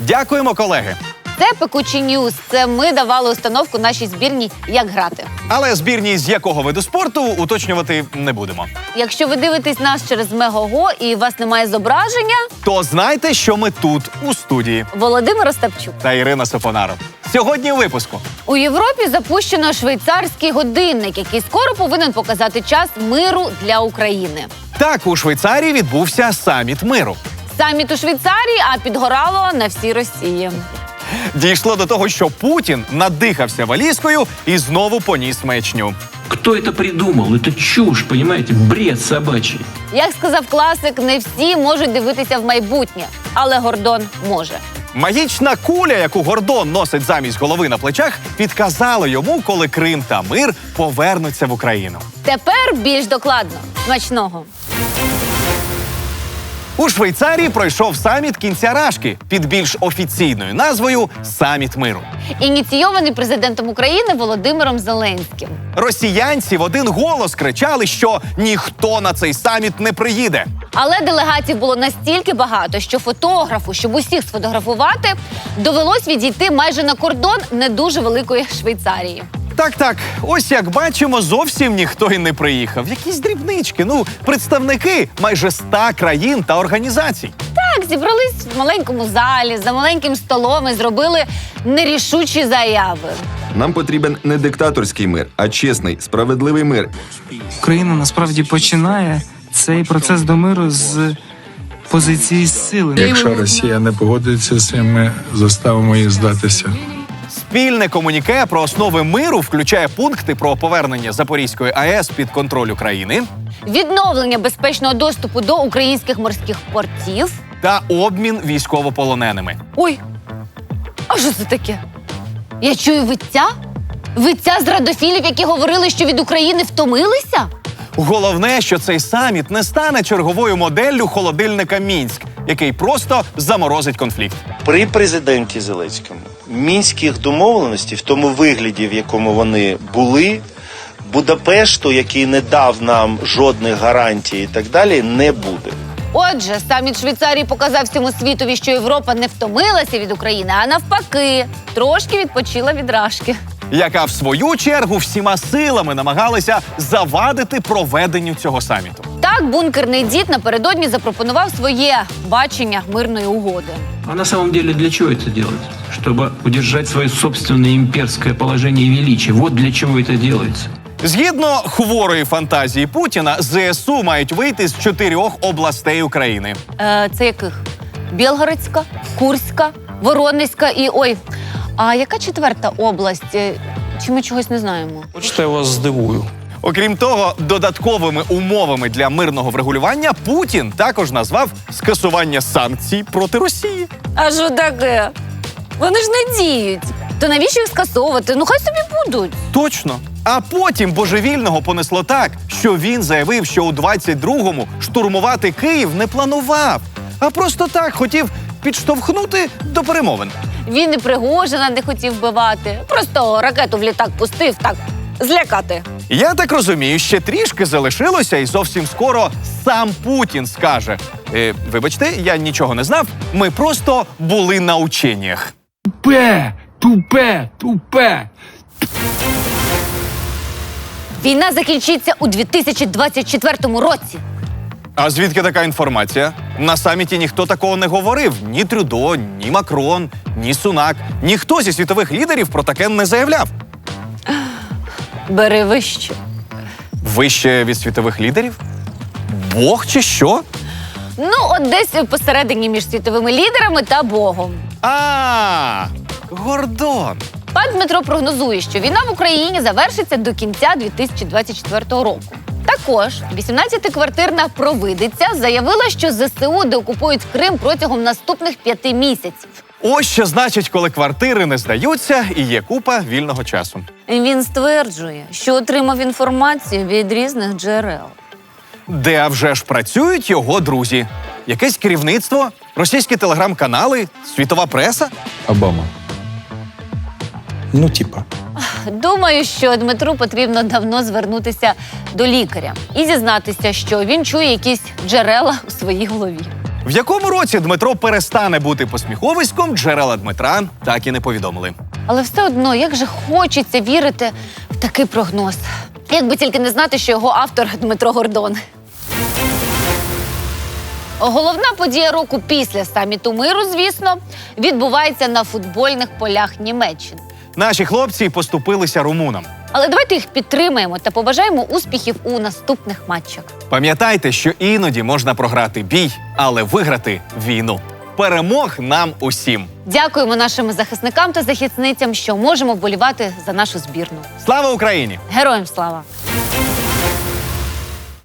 Дякуємо, колеги. Це пекучі ньюз. Це ми давали установку нашій збірній, як грати. Але збірні з якого виду спорту уточнювати не будемо. Якщо ви дивитесь нас через Мегого і у вас немає зображення, То знайте, що ми тут, у студії. Володимир Остапчук. Та Ірина Сафонаров. Сьогодні у випуску. У Європі запущено швейцарський годинник, який скоро повинен показати час миру для України. Так, у Швейцарії відбувся саміт миру. Саміт у Швейцарії, а підгорало на всій Росії. Дійшло до того, що Путін надихався валізкою і знову поніс мечню. Кто это придумал? Это чушь, понимаете? Бред собачий. Як сказав класик, не всі можуть дивитися в майбутнє, але Гордон може. Магічна куля, яку Гордон носить замість голови на плечах, підказала йому, коли Крим та мир повернуться в Україну. Тепер більш докладно. Смачного. У Швейцарії пройшов саміт кінця рашки під більш офіційною назвою Саміт миру. Ініційований президентом України Володимиром Зеленським. Росіянці в один голос кричали, що ніхто на цей саміт не приїде. Але делегатів було настільки багато, що фотографу, щоб усіх сфотографувати, довелось відійти майже на кордон не дуже великої Швейцарії. Так, так, ось як бачимо, зовсім ніхто й не приїхав. Якісь дрібнички. Ну, представники майже ста країн та організацій. Так, зібрались в маленькому залі за маленьким столом і зробили нерішучі заяви. Нам потрібен не диктаторський мир, а чесний, справедливий мир. Україна насправді починає цей процес до миру з позиції сили. Якщо Росія не погодиться з цим, ми заставимо її здатися. Спільне комуніке про основи миру включає пункти про повернення Запорізької АЕС під контроль України Відновлення безпечного доступу до українських морських портів. та обмін військовополоненими. Ой, а що це таке? Я чую виття? Виття зрадофілів, які говорили, що від України втомилися? Головне, що цей саміт не стане черговою моделлю холодильника Мінськ, який просто заморозить конфлікт. При президенті Зеленському мінських домовленостей в тому вигляді, в якому вони були, Будапешту, який не дав нам жодних гарантій і так далі, не буде. Отже, саміт Швейцарії показав всьому світові, що Європа не втомилася від України, а навпаки, трошки відпочила від рашки. яка в свою чергу всіма силами намагалася завадити проведенню цього саміту. Так, бункерний дід напередодні запропонував своє бачення мирної угоди. А на самом деле для чего это делать? Чтобы удержать свое собственное имперское положение и величие. Вот для чего это делается. Згідно хворої фантазії Путіна, ЗСУ мають вийти з чотирьох областей України. Е, це яких? Білгородська, Курська, Воронезька і ой. А яка четверта область? Е, Чи ми чогось не знаємо? Хочете, я вас здивую. Окрім того, додатковими умовами для мирного врегулювання Путін також назвав скасування санкцій проти Росії. А що таке? Вони ж не діють. То навіщо їх скасовувати? Ну хай собі будуть. Точно. А потім божевільного понесло так, що він заявив, що у 22-му штурмувати Київ не планував, а просто так хотів підштовхнути до перемовин. Він і Пригожина не хотів вбивати. Просто ракету в літак пустив так злякати. Я так розумію, ще трішки залишилося, і зовсім скоро сам Путін скаже: е, вибачте, я нічого не знав. Ми просто були на ученнях. Тупе, тупе, тупе. Війна закінчиться у 2024 році. А звідки така інформація? На саміті ніхто такого не говорив: ні Трюдо, ні Макрон, ні Сунак. Ніхто зі світових лідерів про таке не заявляв. Бери вище. Вище від світових лідерів? Бог чи що? Ну, от десь посередині між світовими лідерами та Богом. А, Гордон. Пан Дмитро прогнозує, що війна в Україні завершиться до кінця 2024 року. Також 18-квартирна провидиця заявила, що ЗСУ деокупують Крим протягом наступних п'яти місяців. Ось що значить, коли квартири не здаються і є купа вільного часу. Він стверджує, що отримав інформацію від різних джерел. Де а вже ж працюють його друзі? Якесь керівництво, російські телеграм-канали, світова преса? Обама. Ну, типа. Думаю, що Дмитру потрібно давно звернутися до лікаря і зізнатися, що він чує якісь джерела у своїй голові. В якому році Дмитро перестане бути посміховиськом, джерела Дмитра так і не повідомили. Але все одно, як же хочеться вірити в такий прогноз. Якби тільки не знати, що його автор Дмитро Гордон. Головна подія року після саміту миру, звісно, відбувається на футбольних полях Німеччини. Наші хлопці поступилися румунам. Але давайте їх підтримаємо та побажаємо успіхів у наступних матчах. Пам'ятайте, що іноді можна програти бій, але виграти війну. Перемог нам усім. Дякуємо нашим захисникам та захисницям, що можемо вболівати за нашу збірну. Слава Україні! Героям слава!